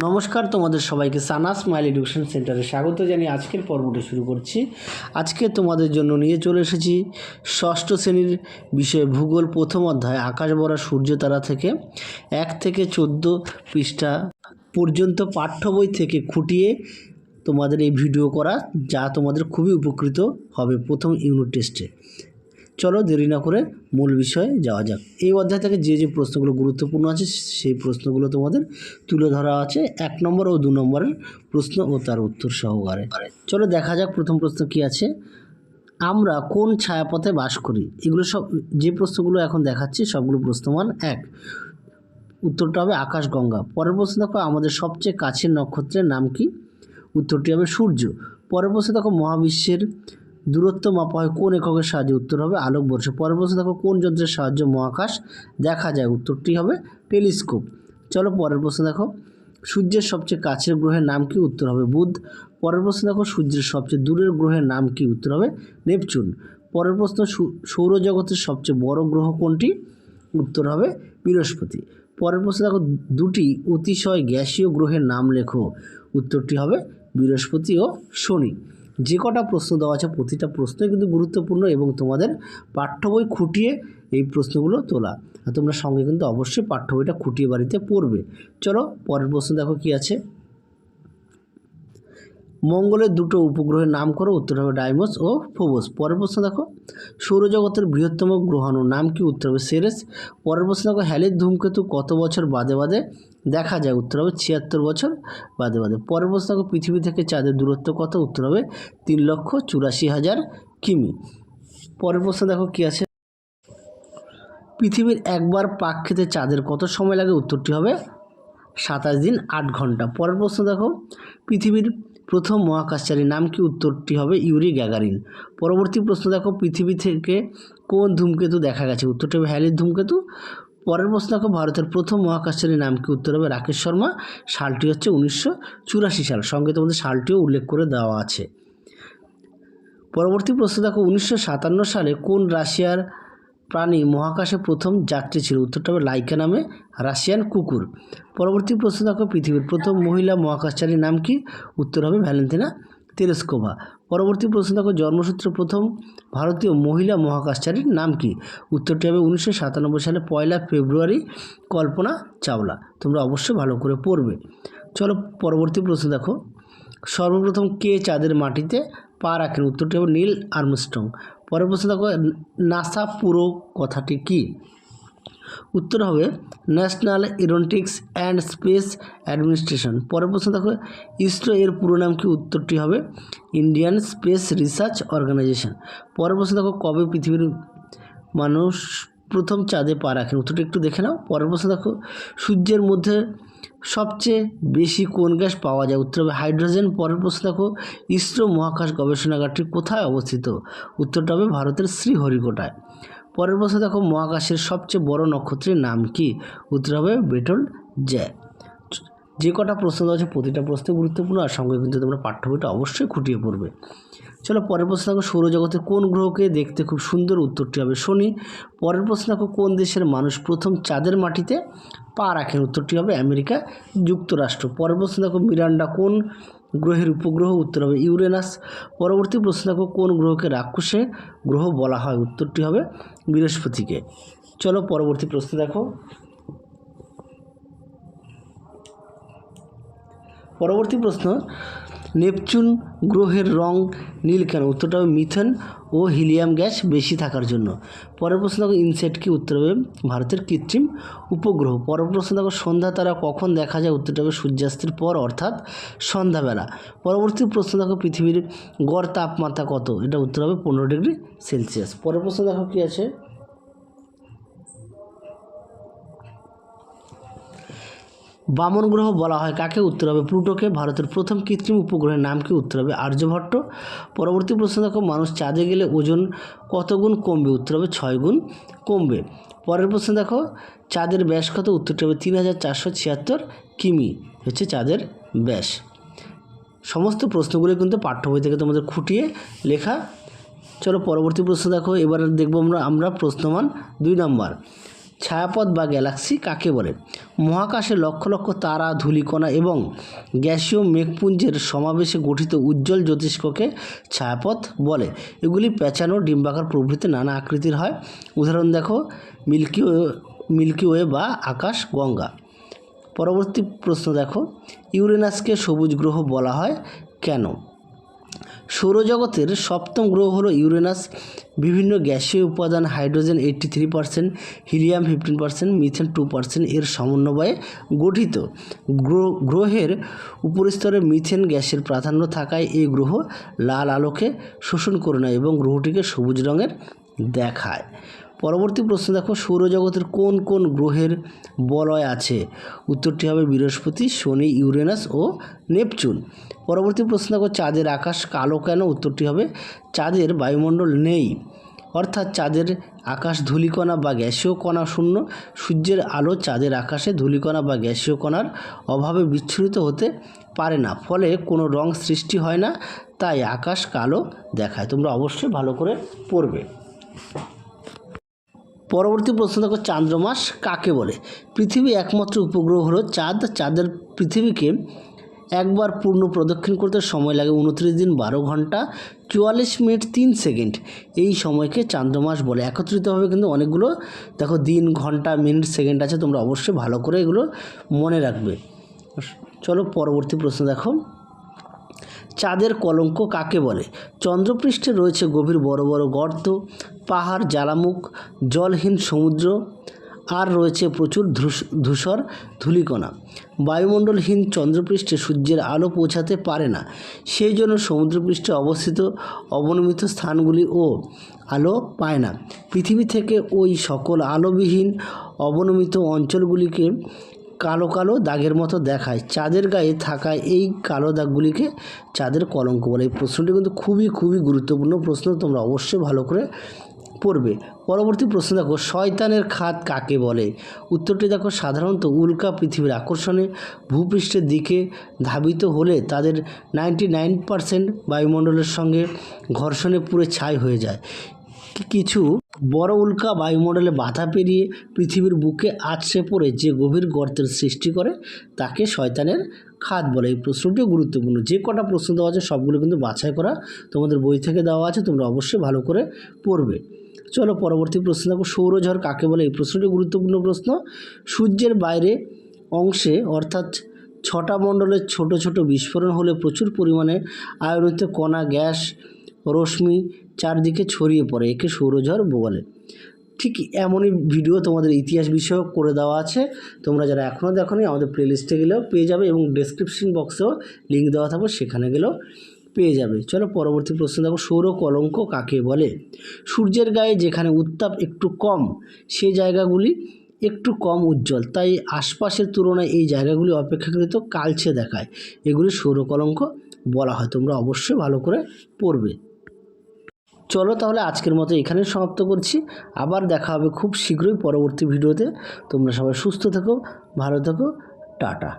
নমস্কার তোমাদের সবাইকে সানা স্মাইল এডুকেশন সেন্টারে স্বাগত জানিয়ে আজকের পর্বটা শুরু করছি। আজকে তোমাদের জন্য নিয়ে চলে এসেছি ষষ্ঠ শ্রেণির বিষয়ে ভূগোল প্রথম অধ্যায়, আকাশ ভরা সূর্য তারা থেকে এক থেকে চোদ্দ পৃষ্ঠা পর্যন্ত পাঠ্য বই থেকে খুঁটিয়ে তোমাদের এই ভিডিও করা, যা তোমাদের খুবই উপকৃত হবে প্রথম ইউনিট টেস্টে। চলো দেরি না করে মূল বিষয়ে যাওয়া যাক। এই অধ্যায় থেকে যে যে প্রশ্নগুলো গুরুত্বপূর্ণ আছে, সেই প্রশ্নগুলো তোমাদের তুলে ধরা আছে এক নম্বর ও দু নম্বরের প্রশ্ন ও তার উত্তর সহকারে। চলো দেখা যাক প্রথম প্রশ্ন কি আছে। আমরা কোন ছায়াপথে বাস করি? এগুলো সব, যে প্রশ্নগুলো এখন দেখাচ্ছি সবগুলো প্রশ্নমান এক। উত্তরটা হবে আকাশগঙ্গা। পরের প্রশ্ন দেখো, আমাদের সবচেয়ে কাছের নক্ষত্রের নাম কি? উত্তরটি হবে সূর্য। পরের প্রশ্ন দেখো, মহাবিশ্বের দূরত্ব মাপা হয় কোন এককের সাহায্যে উত্তর হবে? আলোকবর্ষ পরের প্রশ্ন দেখো, কোন যন্ত্রের সাহায্যে মহাকাশ দেখা যায়? উত্তরটি হবে টেলিস্কোপ। চলো পরের প্রশ্ন দেখো, সূর্যের সবচেয়ে কাছের গ্রহের নাম কি? উত্তর হবে বুধ। পরের প্রশ্ন দেখো, সূর্যের সবচেয়ে দূরের গ্রহের নাম কি? উত্তর হবে নেপচুন। পরের প্রশ্ন সৌরজগতের সবচেয়ে বড় গ্রহ কোনটি? উত্তর হবে বৃহস্পতি। পরের প্রশ্ন দেখো, দুটি অতিশয় গ্যাসীয় গ্রহের নাম লেখো। উত্তরটি হবে বৃহস্পতি ও শনি। যে কটা প্রশ্ন দেওয়া আছে, প্রতিটা প্রশ্নই কিন্তু গুরুত্বপূর্ণ এবং তোমাদের পাঠ্য বই খুঁটিয়ে এই প্রশ্নগুলো তোলা। আর তোমরা সঙ্গে কিন্তু অবশ্যই পাঠ্য বইটা খুঁটিয়ে বাড়িতে পড়বে। চলো, পরের প্রশ্ন দেখো কি আছে। মঙ্গলের দুটো উপগ্রহের নাম করো, উত্তর হবে ডাইমস ও ফোবস। পরের প্রশ্ন দেখো, সৌরজগতের বৃহত্তম গ্রহাণুর নাম কি? উত্তর হবে সেরেস। পরের প্রশ্ন দেখো, হ্যালির ধূমকেতু কত বছর বাদে বাদে? দেখা যায়, উত্তর হবে ছিয়াত্তর বছর বাদে বাদে। পরের প্রশ্ন দেখো, পৃথিবী থেকে চাঁদের দূরত্ব কত? উত্তর হবে তিন লক্ষ চুরাশি হাজার কিমি। পরের প্রশ্ন দেখো, কি আছে? পৃথিবীর একবার পাক খেতে চাঁদের কত সময় লাগে? উত্তরটি হবে সাতাশ দিন আট ঘণ্টা। পরের প্রশ্ন দেখো, পৃথিবীর প্রথম মহাকাশচারীর নাম কি? উত্তরটি হবে ইউরি গ্যাগারিন। পরবর্তী প্রশ্ন দেখো, পৃথিবী থেকে কোন ধূমকেতু দেখা গেছে? উত্তরটি হবে হ্যালির ধূমকেতু। পরের প্রশ্ন দেখো, ভারতের প্রথম মহাকাশচারীর নাম কি? উত্তর হবে রাকেশ শর্মা। সালটি হচ্ছে উনিশশো চুরাশি সাল। সঙ্গে তোমাদের সালটিও উল্লেখ করে দেওয়া আছে। পরবর্তী প্রশ্ন দেখো, উনিশশো সাতান্ন সালে কোন রাশিয়ার প্রাণী মহাকাশে প্রথম যাত্রী ছিল। উত্তরটা হবে লাইকা নামে রাশিয়ান কুকুর। পরবর্তী প্রশ্ন দেখো, পৃথিবীর প্রথম মহিলা মহাকাশচারীর নাম কি? উত্তর হবে ভ্যালেন্টিনা তেরেস্কোভা। পরবর্তী প্রশ্ন দেখো, জন্মসূত্রে প্রথম ভারতীয় মহিলা মহাকাশচারীর নাম কি? উত্তরটি হবে উনিশশো সাতানব্বই সালে পয়লা ফেব্রুয়ারি, কল্পনা চাওলা। তোমরা অবশ্যই ভালো করে পড়বে। চলো পরবর্তী প্রশ্ন দেখো। সর্বপ্রথম কে চাঁদের মাটিতে পা রাখেন? উত্তরটি হবে নীল আর্মস্ট্রং। পরের প্রশ্ন দেখো, নাসা পুরো কথাটি কি? উত্তর হবে National Aeronautics and Space Administration পরের প্রশ্ন দেখো, ইসরো এর পুরো নাম কি? উত্তরটি হবে ইন্ডিয়ান স্পেস রিসার্চ অর্গানাইজেশন পরের প্রশ্ন দেখো, কবে পৃথিবীর মানুষ প্রথম চাঁদে পা রাখেন। উত্তরটা একটু দেখে নাও। পরের প্রশ্ন দেখো। সূর্যের মধ্যে সবচেয়ে বেশি কোন গ্যাস পাওয়া যায়? উত্তর হবে হাইড্রোজেন। পরের প্রশ্ন দেখো। ইসরো মহাকাশ গবেষণাগারটি কোথায় অবস্থিত? উত্তরটা হবে ভারতের শ্রীহরিকোটায়। পরের প্রশ্ন দেখো, মহাকাশের সবচেয়ে বড় নক্ষত্রের নাম কি? উত্তর হবে বেটল জ্যা যে কটা প্রশ্ন আছে, প্রতিটা প্রশ্ন গুরুত্বপূর্ণ আর সঙ্গে কিন্তু তোমরা পাঠ্য বইটা অবশ্যই খুঁটিয়ে পড়বে। চলো পরের প্রশ্ন দেখো সৌরজগতের কোন গ্রহকে দেখতে খুব সুন্দর? উত্তরটি হবে শনি। পরের প্রশ্ন দেখো, কোন দেশের মানুষ প্রথম চাঁদের মাটিতে পা রাখেন? উত্তরটি হবে আমেরিকা, যুক্তরাষ্ট্র। পরের প্রশ্ন দেখো, মিরান্ডা কোন গ্রহের উপগ্রহ? উত্তর হবে ইউরেনাস। পরবর্তী প্রশ্ন দেখো, কোন গ্রহকে রাক্ষসে গ্রহ বলা হয়? উত্তরটি হবে বৃহস্পতিকে। চলো পরবর্তী প্রশ্ন দেখো। পরবর্তী প্রশ্ন, নেপচুন গ্রহের রং নীল কেন? উত্তরটা হবে মিথেন ও হিলিয়াম গ্যাস বেশি থাকার জন্য। পরের প্রশ্ন দেখো, ইনসেট কি? উত্তর হবে ভারতের কৃত্রিম উপগ্রহ। পরের প্রশ্ন দেখো, সন্ধ্যা তারা কখন দেখা যায়? উত্তরটা হবে সূর্যাস্তের পর, অর্থাৎ সন্ধ্যাবেলা। পরবর্তী প্রশ্ন দেখো, পৃথিবীর গড় তাপমাত্রা কত? এটা উত্তর হবে পনেরো ডিগ্রি সেলসিয়াস। পরের প্রশ্ন দেখো, কী আছে? বামন গ্রহ বলা হয় কাকে উত্তর হবে? প্লুটোকে ভারতের প্রথম কৃত্রিম উপগ্রহের নাম কি উত্তর হবে আর্যভট্ট। পরবর্তী প্রশ্ন দেখো, মানুষ চাঁদে গেলে ওজন কত গুণ কমবে? উত্তর হবে ছয় গুণ কমবে। পরের প্রশ্ন দেখো, চাঁদের ব্যাস কত? উত্তরটি হবে তিন হাজার চারশো ছিয়াত্তর কিমি, হচ্ছে চাঁদের ব্যাস। সমস্ত প্রশ্নগুলো কিন্তু পাঠ্য বই থেকে তোমাদের খুঁটিয়ে লেখা। চলো পরবর্তী প্রশ্ন দেখো, এবার দেখব আমরা আমরা প্রশ্নমান দুই নম্বর। ছায়াপথ বা গ্যালাক্সি কাকে বলে? মহাকাশে লক্ষ লক্ষ তারা, ধূলিকণা এবং গ্যাসীয় মেঘপুঞ্জের সমাবেশে গঠিত উজ্জ্বল জ্যোতিষ্ককে ছায়াপথ বলে। এগুলি পেঁচানো ডিম্বাকার প্রভৃতি নানা আকৃতির হয়। উদাহরণ দেখো, মিল্কি মিল্কি ওয়ে বা আকাশ গঙ্গা। পরবর্তী প্রশ্ন দেখো, ইউরেনাসকে সবুজ গ্রহ বলা হয় কেন? সৌরজগতের সপ্তম গ্রহ হলো ইউরেনাস। বিভিন্ন গ্যাসীয় উপাদান hydrogen eighty three percent, helium fifteen percent, methane two percent এর সমন্বয়ে গঠিত। গ্রহ- গ্রহের উপরিস্তরে মিথেন গ্যাসের প্রাধান্য থাকায় এই গ্রহ লাল আলোকে শোষণ করে নেয় এবং গ্রহটিকে সবুজ রঙের দেখায়। পরবর্তী প্রশ্ন, দেখো, সৌরজগতের কোন কোন গ্রহের বলয় আছে? উত্তরটি হবে বৃহস্পতি, শনি, ইউরেনাস ও নেপচুন। পরবর্তী প্রশ্ন, দেখো, চাঁদের আকাশ কালো কেন? উত্তরটি হবে চাঁদের বায়ুমণ্ডল নেই। অর্থাৎ চাঁদের আকাশ ধূলিকণা বা গ্যাসীয় কণা শূন্য, সূর্যের আলো চাঁদের আকাশে ধূলিকণা বা গ্যাসীয় কণার অভাবে বিচ্ছুরিত হতে পারে না, ফলে কোনো রং সৃষ্টি হয় না, তাই আকাশ কালো দেখায়। তোমরা অবশ্যই ভালো করে পড়বে। পরবর্তী প্রশ্ন দেখো, চান্দ্রমাস কাকে বলে? পৃথিবী একমাত্র উপগ্রহ হলো চাঁদ। চাঁদের পৃথিবীকে একবার পূর্ণ প্রদক্ষিণ করতে সময় লাগে উনত্রিশ দিন, বারো ঘণ্টা, চুয়াল্লিশ মিনিট, তিন সেকেন্ড। এই সময়কে চান্দ্রমাস বলে। একত্রিতভাবে কিন্তু অনেকগুলো। দেখো, দিন, ঘণ্টা, মিনিট, সেকেন্ড আছে, তোমরা অবশ্যই ভালো করে এগুলো মনে রাখবে। চলো, পরবর্তী প্রশ্ন দেখো। চাঁদের কলঙ্ক কাকে বলে? চন্দ্রপৃষ্ঠে রয়েছে গভীর বড় বড় গর্ত, পাহাড় জ্বালামুখ, জলহীন সমুদ্র, আর রয়েছে প্রচুর ধূস- ধূসর ধূলিকণা। বায়ুমণ্ডলহীন চন্দ্রপৃষ্ঠে সূর্যের আলো পৌঁছাতে পারে না। সেই জন্য সমুদ্রপৃষ্ঠে অবস্থিত অবনমিত স্থানগুলি ও আলো পায় না। পৃথিবী থেকে ওই সকল আলোবিহীন অবনমিত অঞ্চলগুলিকে কালো কালো দাগের মতো দেখায়। চাঁদের গায়ে থাকা এই কালো দাগগুলিকে চাঁদের কলঙ্ক বলে। এই প্রশ্নটি কিন্তু খুবই খুবই গুরুত্বপূর্ণ প্রশ্ন। তোমরা অবশ্যই ভালো করে পড়বে। পরবর্তী প্রশ্ন দেখো, শয়তানের খাত কাকে বলে? উত্তরটি দেখো, সাধারণত উল্কা পৃথিবীর আকর্ষণে ভূপৃষ্ঠের দিকে ধাবিত হলে তাদের নাইনটি নাইন পারসেন্ট বায়ুমণ্ডলের সঙ্গে ঘর্ষণে পুরো ছাই হয়ে যায়। কিছু বড় উল্কা বায়ুমণ্ডলে বাধা পেরিয়ে পৃথিবীর বুকে আছড়ে পড়ে যে গভীর গর্তের সৃষ্টি করে, তাকে শয়তানের খাত বলে। এই প্রশ্নটিও গুরুত্বপূর্ণ। যে কটা প্রশ্ন দেওয়া আছে, সবগুলো কিন্তু বাছাই করা তোমাদের বই থেকে দেওয়া আছে, তোমরা অবশ্যই ভালো করে পড়বে। চলো পরবর্তী প্রশ্ন দেখো। সৌরঝড় কাকে বলে? এই প্রশ্নটি গুরুত্বপূর্ণ প্রশ্ন। সূর্যের বাইরে অংশে, অর্থাৎ ছটা মণ্ডলের ছোট ছোট বিস্ফোরণ হলে প্রচুর পরিমাণে আয়নিত কণা, গ্যাস, রশ্মি চারদিকে ছড়িয়ে পড়ে, একে সৌরঝড় বলে। ঠিক এমনই ভিডিও তোমাদের ইতিহাস বিষয়ক করে দেওয়া আছে। তোমরা যারা এখনও দেখোনি, আমাদের প্লেলিস্টে গেলেও পেয়ে যাবে এবং ডেসক্রিপশন বক্সেও লিঙ্ক দেওয়া থাকবে, সেখানে গেলেও পেয়ে যাবে। চলো পরবর্তী প্রশ্ন দেখো, সৌর কলঙ্ক কাকে বলে? সূর্যের গায়ে যেখানে উত্তাপ একটু কম সেই জায়গাগুলি একটু কম উজ্জ্বল। তাই আশপাশের তুলনায় এই জায়গাগুলি অপেক্ষাকৃত কালচে দেখায়। এগুলি সৌর কলঙ্ক বলা হয়। তোমরা অবশ্যই ভালো করে পড়বে। চলো তাহলে আজকের মতো এখানেই সমাপ্ত করছি। আবার দেখা হবে খুব শীঘ্রই পরবর্তী ভিডিওতে। তোমরা সবাই সুস্থ থেকো, ভালো থেকো, টাটা।